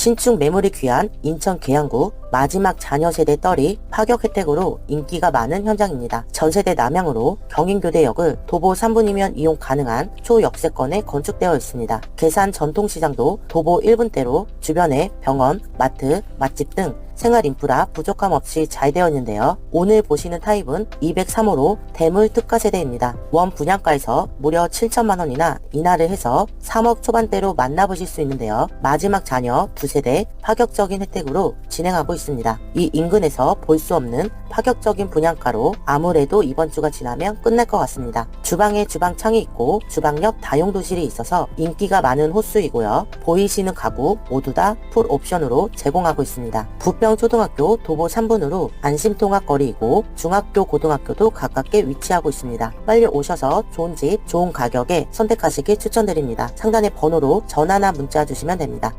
신축 매물이 귀한 인천 계양구 마지막 자녀 세대 떨이 파격 혜택으로 인기가 많은 현장입니다. 전세대 남향으로 경인교대역을 도보 3분이면 이용 가능한 초역세권에 건축되어 있습니다. 계산 전통시장도 도보 1분대로 주변에 병원, 마트, 맛집 등 생활 인프라 부족함 없이 잘 되어 있는데요. 오늘 보시는 타입은 203호로 대물 특가 세대입니다. 원 분양가에서 무려 7천만 원이나 인하를 해서 3억 초반대로 만나보실 수 있는데요. 마지막 자녀 두 세대 파격적인 혜택으로 진행하고 있습니다. 이 인근에서 볼 수 없는 파격적인 분양가로 아무래도 이번 주가 지나면 끝날 것 같습니다. 주방에 주방창이 있고 주방 옆 다용도실이 있어서 인기가 많은 호수이고요. 보이시는 가구 모두 다 풀 옵션으로 제공하고 있습니다. 부평 초등학교 도보 3분으로 안심통합거리이고 중학교 고등학교도 가깝게 위치하고 있습니다. 빨리 오셔서 좋은 집, 좋은 가격에 선택하시길 추천드립니다. 상단의 번호로 전화나 문자 주시면 됩니다.